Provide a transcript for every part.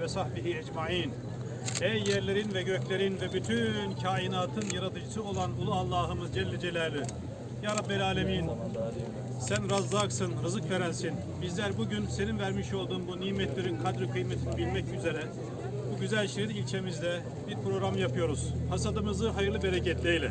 Ve sahbihi ecmain. Ey yerlerin ve göklerin ve bütün kainatın yaratıcısı olan Ulu Allah'ımız Celle Celaluhu. Ya Rabbel Alemin. Sen razzaksın, rızık verensin. Bizler bugün senin vermiş olduğun bu nimetlerin kadri kıymetini bilmek üzere bu güzel şehir ilçemizde bir program yapıyoruz. Hasadımızı hayırlı bereketli eyle.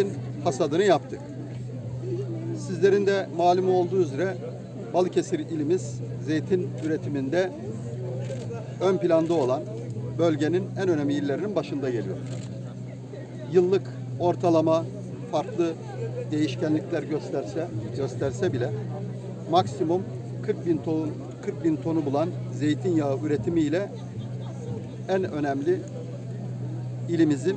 zeytin hasadını yaptık. Sizlerin de malum olduğu üzere Balıkesir ilimiz zeytin üretiminde ön planda olan bölgenin en önemli illerinin başında geliyor. Yıllık ortalama farklı değişkenlikler gösterse gösterse bile maksimum 40 bin ton 40 bin tonu bulan zeytinyağı üretimiyle en önemli ilimizin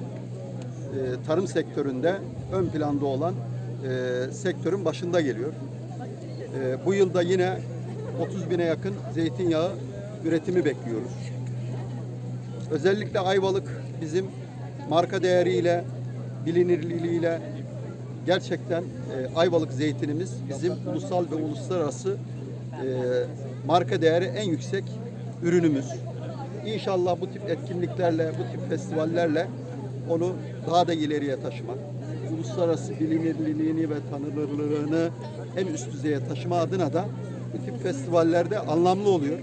e, tarım sektöründe ön planda olan e, sektörün başında geliyor. E, bu yılda yine 30 bine yakın zeytinyağı üretimi bekliyoruz. Özellikle Ayvalık bizim marka değeriyle, bilinirliğiyle gerçekten e, Ayvalık zeytinimiz bizim ulusal ve uluslararası e, marka değeri en yüksek ürünümüz. İnşallah bu tip etkinliklerle, bu tip festivallerle onu daha da ileriye taşımak, uluslararası bilinirliğini ve tanınırlığını en üst düzeye taşıma adına da bu tip festivallerde anlamlı oluyor.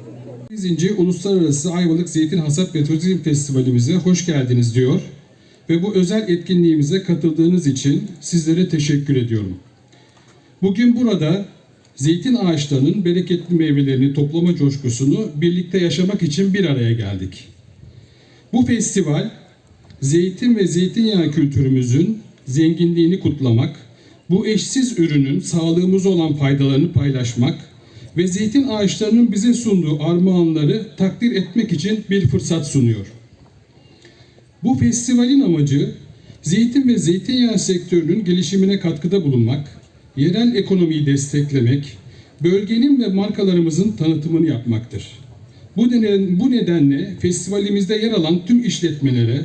8. Uluslararası Ayvalık Zeytin Hasat ve Turizm Festivalimize hoş geldiniz diyor ve bu özel etkinliğimize katıldığınız için sizlere teşekkür ediyorum. Bugün burada zeytin ağaçlarının bereketli meyvelerini toplama coşkusunu birlikte yaşamak için bir araya geldik. Bu festival zeytin ve zeytinyağı kültürümüzün zenginliğini kutlamak, bu eşsiz ürünün sağlığımıza olan faydalarını paylaşmak ve zeytin ağaçlarının bize sunduğu armağanları takdir etmek için bir fırsat sunuyor. Bu festivalin amacı zeytin ve zeytinyağı sektörünün gelişimine katkıda bulunmak, yerel ekonomiyi desteklemek, bölgenin ve markalarımızın tanıtımını yapmaktır. Bu nedenle festivalimizde yer alan tüm işletmelere,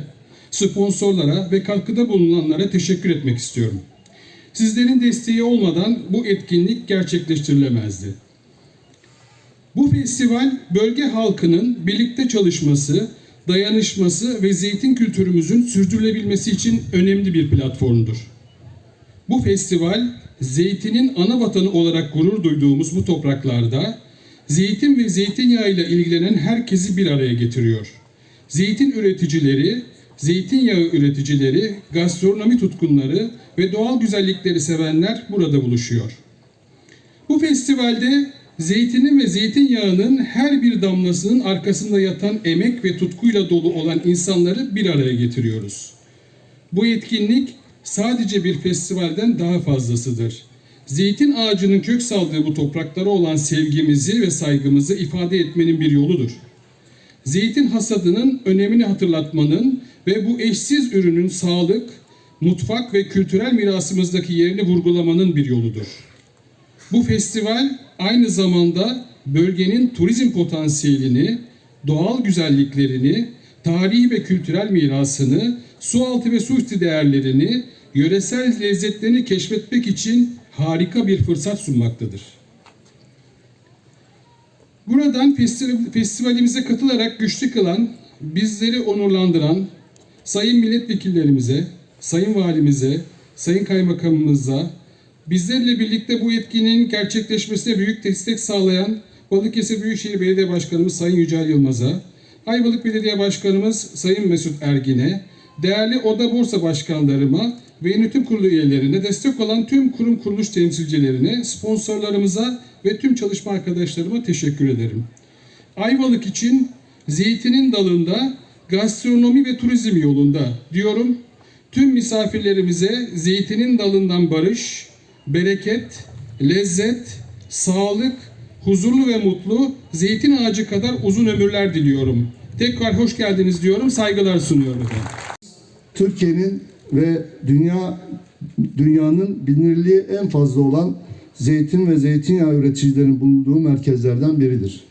sponsorlara ve katkıda bulunanlara teşekkür etmek istiyorum. Sizlerin desteği olmadan bu etkinlik gerçekleştirilemezdi. Bu festival bölge halkının birlikte çalışması, dayanışması ve zeytin kültürümüzün sürdürülebilmesi için önemli bir platformdur. Bu festival zeytinin ana vatanı olarak gurur duyduğumuz bu topraklarda zeytin ve zeytinyağı ile ilgilenen herkesi bir araya getiriyor. Zeytin üreticileri, zeytinyağı üreticileri, gastronomi tutkunları ve doğal güzellikleri sevenler burada buluşuyor. Bu festivalde zeytinin ve zeytinyağının her bir damlasının arkasında yatan emek ve tutkuyla dolu olan insanları bir araya getiriyoruz. Bu etkinlik sadece bir festivalden daha fazlasıdır. Zeytin ağacının kök saldığı bu topraklara olan sevgimizi ve saygımızı ifade etmenin bir yoludur. Zeytin hasadının önemini hatırlatmanın ve bu eşsiz ürünün sağlık, mutfak ve kültürel mirasımızdaki yerini vurgulamanın bir yoludur. Bu festival aynı zamanda bölgenin turizm potansiyelini, doğal güzelliklerini, tarihi ve kültürel mirasını, sualtı ve su üstü değerlerini, yöresel lezzetlerini keşfetmek için harika bir fırsat sunmaktadır. Buradan festi- festivalimize katılarak güçlü kılan, bizleri onurlandıran sayın milletvekillerimize, sayın valimize, sayın kaymakamımıza, bizlerle birlikte bu etkinliğin gerçekleşmesine büyük destek sağlayan Balıkesir Büyükşehir Belediye Başkanımız Sayın Yücel Yılmaz'a, Ayvalık Belediye Başkanımız Sayın Mesut Ergin'e, değerli oda borsa başkanlarıma ve yönetim kurulu üyelerine destek olan tüm kurum kuruluş temsilcilerine, sponsorlarımıza ve tüm çalışma arkadaşlarıma teşekkür ederim. Ayvalık için zeytinin dalında gastronomi ve turizm yolunda diyorum. Tüm misafirlerimize zeytinin dalından barış, bereket, lezzet, sağlık, huzurlu ve mutlu zeytin ağacı kadar uzun ömürler diliyorum. Tekrar hoş geldiniz diyorum, saygılar sunuyorum. Türkiye'nin ve dünya dünyanın bilinirliği en fazla olan zeytin ve zeytinyağı üreticilerinin bulunduğu merkezlerden biridir.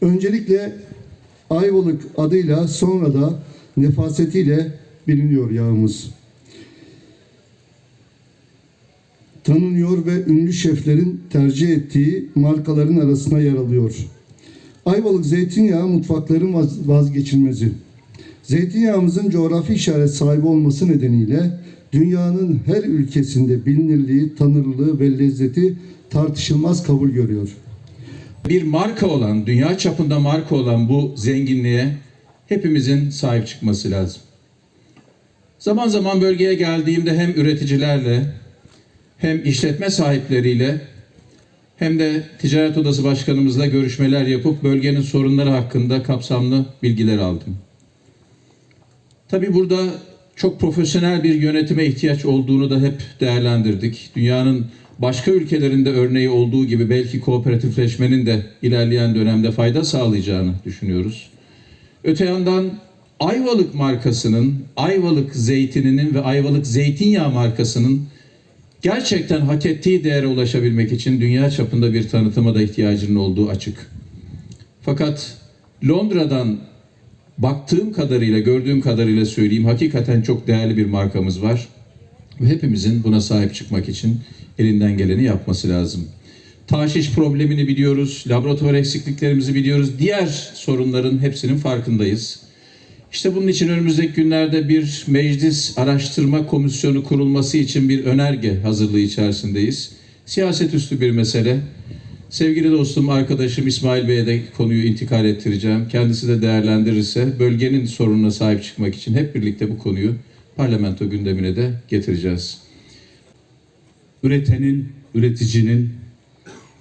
Öncelikle Ayvalık adıyla sonra da nefasetiyle biliniyor yağımız. Tanınıyor ve ünlü şeflerin tercih ettiği markaların arasına yer alıyor. Ayvalık zeytinyağı mutfakların vaz- vazgeçilmezi. Zeytinyağımızın coğrafi işaret sahibi olması nedeniyle dünyanın her ülkesinde bilinirliği, tanırlığı ve lezzeti tartışılmaz kabul görüyor. Bir marka olan, dünya çapında marka olan bu zenginliğe hepimizin sahip çıkması lazım. Zaman zaman bölgeye geldiğimde hem üreticilerle, hem işletme sahipleriyle, hem de Ticaret Odası Başkanımızla görüşmeler yapıp bölgenin sorunları hakkında kapsamlı bilgiler aldım. Tabii burada çok profesyonel bir yönetime ihtiyaç olduğunu da hep değerlendirdik. Dünyanın başka ülkelerinde örneği olduğu gibi belki kooperatifleşmenin de ilerleyen dönemde fayda sağlayacağını düşünüyoruz. Öte yandan Ayvalık markasının, Ayvalık zeytininin ve Ayvalık zeytinyağı markasının gerçekten hak ettiği değere ulaşabilmek için dünya çapında bir tanıtıma da ihtiyacının olduğu açık. Fakat Londra'dan baktığım kadarıyla, gördüğüm kadarıyla söyleyeyim hakikaten çok değerli bir markamız var. Ve hepimizin buna sahip çıkmak için elinden geleni yapması lazım. Taşiş problemini biliyoruz, laboratuvar eksikliklerimizi biliyoruz, diğer sorunların hepsinin farkındayız. İşte bunun için önümüzdeki günlerde bir meclis araştırma komisyonu kurulması için bir önerge hazırlığı içerisindeyiz. Siyaset üstü bir mesele. Sevgili dostum, arkadaşım İsmail Bey'e de konuyu intikal ettireceğim. Kendisi de değerlendirirse bölgenin sorununa sahip çıkmak için hep birlikte bu konuyu parlamento gündemine de getireceğiz. üretenin, üreticinin,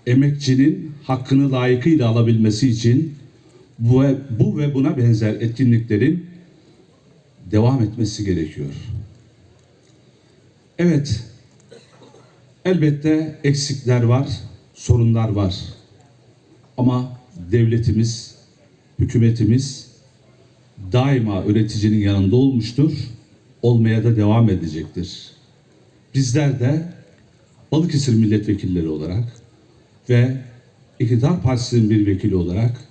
emekçinin hakkını layıkıyla alabilmesi için bu ve, bu ve buna benzer etkinliklerin devam etmesi gerekiyor. Evet, elbette eksikler var, sorunlar var. Ama devletimiz, hükümetimiz daima üreticinin yanında olmuştur, olmaya da devam edecektir. Bizler de Balıkesir milletvekilleri olarak ve iktidar partisinin bir vekili olarak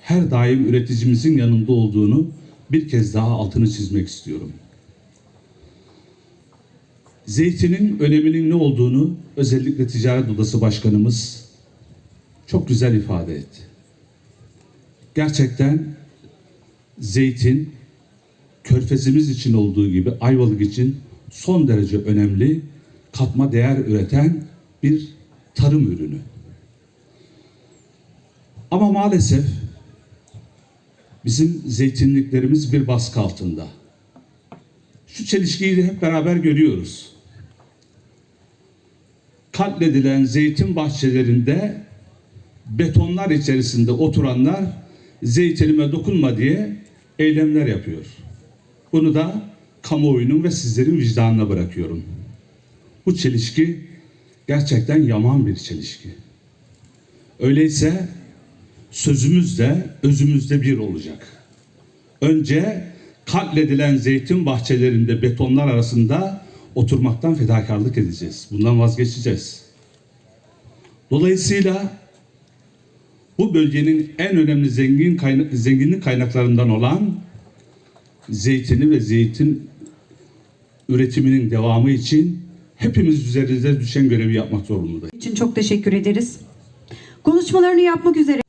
her daim üreticimizin yanında olduğunu bir kez daha altını çizmek istiyorum. Zeytinin öneminin ne olduğunu özellikle Ticaret Odası Başkanımız çok güzel ifade etti. Gerçekten zeytin körfezimiz için olduğu gibi Ayvalık için son derece önemli katma değer üreten bir tarım ürünü. Ama maalesef bizim zeytinliklerimiz bir baskı altında. Şu çelişkiyi de hep beraber görüyoruz. Katledilen zeytin bahçelerinde betonlar içerisinde oturanlar zeytinime dokunma diye eylemler yapıyor. Bunu da kamuoyunun ve sizlerin vicdanına bırakıyorum. Bu çelişki gerçekten yaman bir çelişki. Öyleyse sözümüz de özümüz de bir olacak. Önce katledilen zeytin bahçelerinde betonlar arasında oturmaktan fedakarlık edeceğiz. Bundan vazgeçeceğiz. Dolayısıyla bu bölgenin en önemli zengin kaynak, zenginlik kaynaklarından olan zeytini ve zeytin üretiminin devamı için hepimiz üzerinize düşen görevi yapmak zorundayız. için çok teşekkür ederiz. Konuşmalarını yapmak üzere